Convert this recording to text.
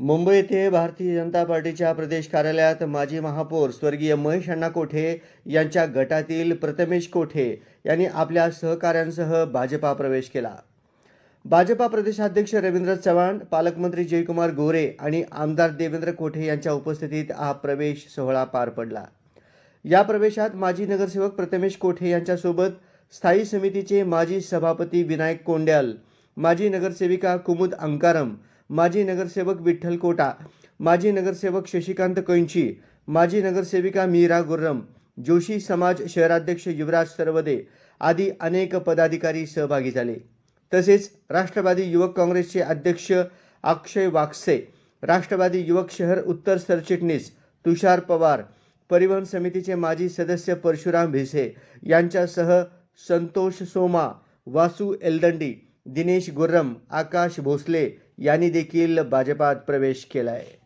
मुंबई येथे भारतीय जनता पार्टीच्या प्रदेश कार्यालयात माजी महापौर स्वर्गीय महेश अण्णा कोठे यांच्या गटातील प्रथमेश कोठे यांनी आपल्या सहकाऱ्यांसह भाजपा प्रवेश केला. भाजपा प्रदेशाध्यक्ष रवींद्र चव्हाण पालकमंत्री जयकुमार गोरे आणि आमदार देवेंद्र कोठे यांच्या उपस्थितीत हा प्रवेश सोहळा पार पडला. या प्रवेशात माजी नगरसेवक प्रथमेश कोठे यांच्यासोबत स्थायी समितीचे माजी सभापती विनायक कोंड्याल माजी नगरसेविका कुमुद अंकारम माजी नगरसेवक विठ्ठल कोटा माजी नगरसेवक शशिकांत कैंची माजी नगरसेविका मीरा गुर्रम जोशी समाज शहराध्यक्ष युवराज सरवदे आदी अनेक पदाधिकारी सहभागी झाले. तसेच राष्ट्रवादी युवक काँग्रेसचे अध्यक्ष अक्षय वाक्से राष्ट्रवादी युवक शहर उत्तर सरचिटणीस तुषार पवार परिवहन समितीचे माजी सदस्य परशुराम भिसे यांच्यासह संतोष सोमा वासू एलदंडी दिनेश गुर्रम आकाश भोसले यांनी देखील भाजपात प्रवेश केला आहे